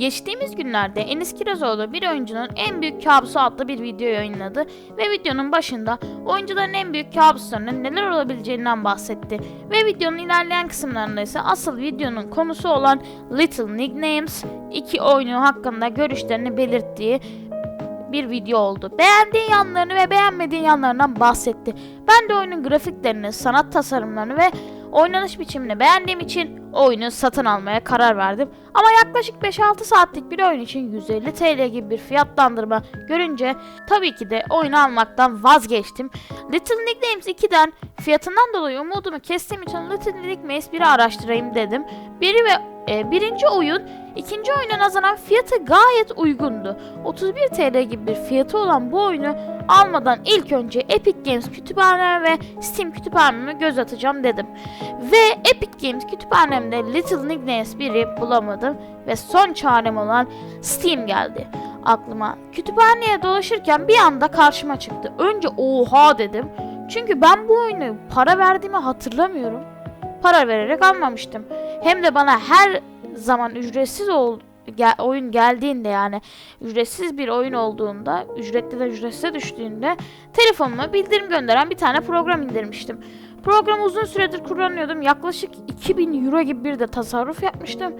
Geçtiğimiz günlerde Enis Kirazoğlu bir oyuncunun en büyük kabusu adlı bir video yayınladı ve videonun başında oyuncuların en büyük kabuslarının neler olabileceğinden bahsetti ve videonun ilerleyen kısımlarında ise asıl videonun konusu olan Little Nicknames iki oyunu hakkında görüşlerini belirttiği bir video oldu. Beğendiği yanlarını ve beğenmediği yanlarından bahsetti. Ben de oyunun grafiklerini, sanat tasarımlarını ve oynanış biçimini beğendiğim için oyunu satın almaya karar verdim. Ama yaklaşık 5-6 saatlik bir oyun için 150 TL gibi bir fiyatlandırma görünce tabii ki de oyunu almaktan vazgeçtim. Little Nicknames 2'den fiyatından dolayı umudumu kestiğim için Little Nicknames 1'i araştırayım dedim. Biri ve e, birinci oyun ikinci oyuna nazaran fiyatı gayet uygundu. 31 TL gibi bir fiyatı olan bu oyunu almadan ilk önce Epic Games kütüphaneme ve Steam kütüphaneme göz atacağım dedim. Ve Epic Games kütüphanemde Little Nicknames 1'i bulamadım ve son çarem olan Steam geldi aklıma. Kütüphaneye dolaşırken bir anda karşıma çıktı. Önce oha dedim. Çünkü ben bu oyunu para verdiğimi hatırlamıyorum. Para vererek almamıştım. Hem de bana her zaman ücretsiz ol, gel- oyun geldiğinde yani ücretsiz bir oyun olduğunda, ücretli de ücretsize düştüğünde telefonuma bildirim gönderen bir tane program indirmiştim. Programı uzun süredir kullanıyordum. Yaklaşık 2000 euro gibi bir de tasarruf yapmıştım.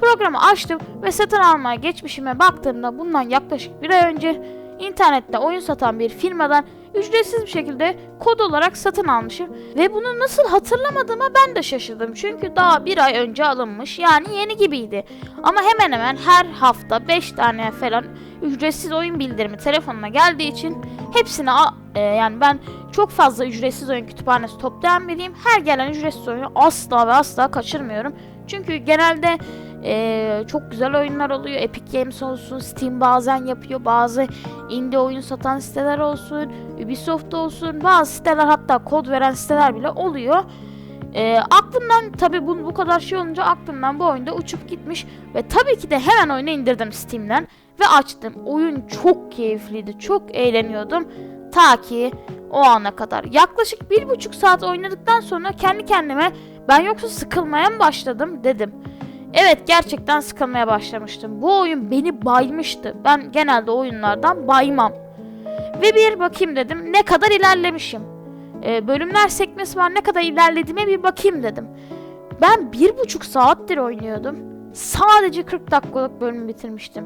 Programı açtım ve satın almaya geçmişime baktığımda bundan yaklaşık bir ay önce internette oyun satan bir firmadan ücretsiz bir şekilde kod olarak satın almışım. Ve bunu nasıl hatırlamadığıma ben de şaşırdım. Çünkü daha bir ay önce alınmış yani yeni gibiydi. Ama hemen hemen her hafta 5 tane falan ücretsiz oyun bildirimi telefonuma geldiği için hepsini e, yani ben çok fazla ücretsiz oyun kütüphanesi toplayan biriyim. Her gelen ücretsiz oyunu asla ve asla kaçırmıyorum. Çünkü genelde e, çok güzel oyunlar oluyor. Epic Games olsun, Steam bazen yapıyor. Bazı indie oyun satan siteler olsun, Ubisoft olsun. Bazı siteler hatta kod veren siteler bile oluyor. E, aklımdan tabi bu, bu kadar şey olunca aklımdan bu oyunda uçup gitmiş. Ve tabii ki de hemen oyunu indirdim Steam'den. Ve açtım. Oyun çok keyifliydi. Çok eğleniyordum. Ta ki o ana kadar. Yaklaşık bir buçuk saat oynadıktan sonra kendi kendime ben yoksa sıkılmaya mı başladım dedim. Evet gerçekten sıkılmaya başlamıştım. Bu oyun beni baymıştı. Ben genelde oyunlardan baymam. Ve bir bakayım dedim ne kadar ilerlemişim. Ee, bölümler sekmesi var ne kadar ilerlediğime bir bakayım dedim. Ben bir buçuk saattir oynuyordum. Sadece 40 dakikalık bölümü bitirmiştim.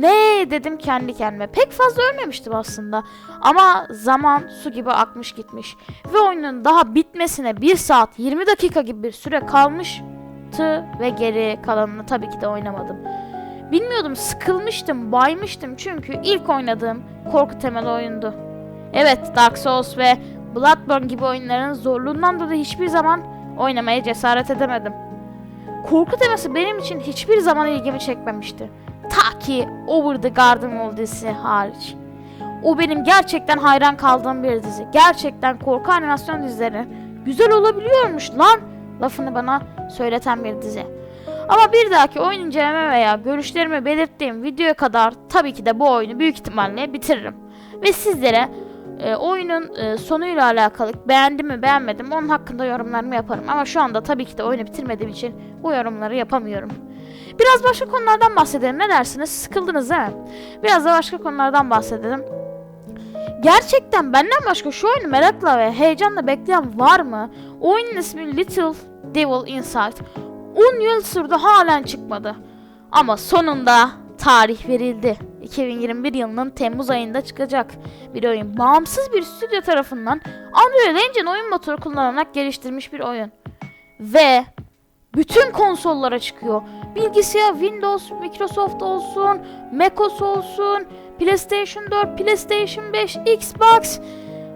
Ne dedim kendi kendime. Pek fazla ölmemiştim aslında. Ama zaman su gibi akmış gitmiş. Ve oyunun daha bitmesine 1 saat 20 dakika gibi bir süre kalmıştı. Ve geri kalanını tabii ki de oynamadım. Bilmiyordum sıkılmıştım, baymıştım çünkü ilk oynadığım korku temeli oyundu. Evet Dark Souls ve Bloodborne gibi oyunların zorluğundan dolayı hiçbir zaman oynamaya cesaret edemedim. Korku teması benim için hiçbir zaman ilgimi çekmemişti. Ta ki Over the Garden Wall dizisi hariç. O benim gerçekten hayran kaldığım bir dizi. Gerçekten korku animasyon dizileri güzel olabiliyormuş lan lafını bana söyleten bir dizi. Ama bir dahaki oyun inceleme veya görüşlerimi belirttiğim videoya kadar tabii ki de bu oyunu büyük ihtimalle bitiririm. Ve sizlere e, oyunun e, sonuyla alakalı beğendim mi beğenmedim mi onun hakkında yorumlarımı yaparım. Ama şu anda tabii ki de oyunu bitirmediğim için bu yorumları yapamıyorum. Biraz başka konulardan bahsedelim ne dersiniz? Sıkıldınız değil mi? Biraz da başka konulardan bahsedelim. Gerçekten benden başka şu oyunu merakla ve heyecanla bekleyen var mı? Oyunun ismi Little Devil Inside. 10 yıl sürdü halen çıkmadı. Ama sonunda tarih verildi. 2021 yılının Temmuz ayında çıkacak bir oyun. Bağımsız bir stüdyo tarafından Unreal Engine oyun motoru kullanarak geliştirmiş bir oyun. Ve bütün konsollara çıkıyor. Bilgisayar, Windows, Microsoft olsun, macOS olsun, PlayStation 4, PlayStation 5, Xbox,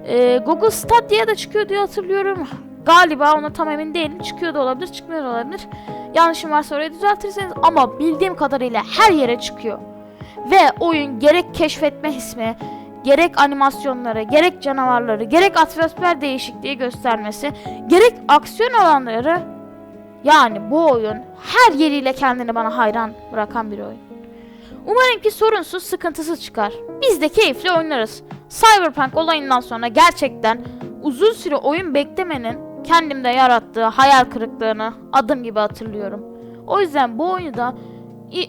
e, Google Stadia'ya da çıkıyor diye hatırlıyorum. Galiba ona tam emin değilim. Çıkıyor da olabilir, çıkmıyor da olabilir. Yanlışım varsa orayı düzeltirseniz ama bildiğim kadarıyla her yere çıkıyor. Ve oyun gerek keşfetme hismi, gerek animasyonları, gerek canavarları, gerek atmosfer değişikliği göstermesi, gerek aksiyon alanları yani bu oyun her yeriyle kendini bana hayran bırakan bir oyun. Umarım ki sorunsuz, sıkıntısız çıkar. Biz de keyifli oynarız. Cyberpunk olayından sonra gerçekten uzun süre oyun beklemenin kendimde yarattığı hayal kırıklığını adım gibi hatırlıyorum. O yüzden bu oyunu da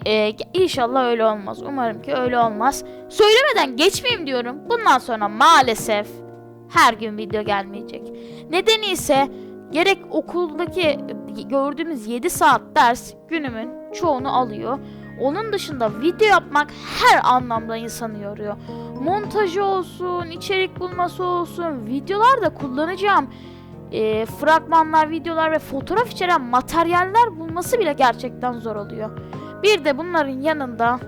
e, inşallah öyle olmaz. Umarım ki öyle olmaz. Söylemeden geçmeyeyim diyorum. Bundan sonra maalesef her gün video gelmeyecek. Nedeni ise gerek okuldaki gördüğümüz 7 saat ders günümün çoğunu alıyor. Onun dışında video yapmak her anlamda insanı yoruyor. Montajı olsun, içerik bulması olsun, videolarda kullanacağım e, fragmanlar, videolar ve fotoğraf içeren materyaller bulması bile gerçekten zor oluyor. Bir de bunların yanında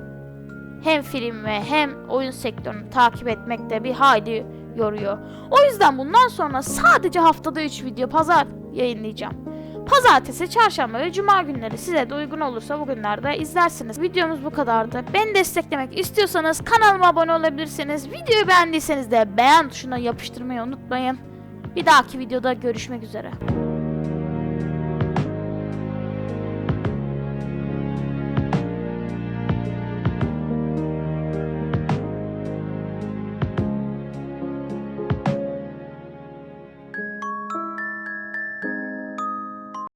hem film ve hem oyun sektörünü takip etmek de bir hayli yoruyor. O yüzden bundan sonra sadece haftada 3 video pazar yayınlayacağım. Pazartesi, çarşamba ve cuma günleri size de uygun olursa bu günlerde izlersiniz. Videomuz bu kadardı. Beni desteklemek istiyorsanız kanalıma abone olabilirsiniz. Videoyu beğendiyseniz de beğen tuşuna yapıştırmayı unutmayın. Bir dahaki videoda görüşmek üzere.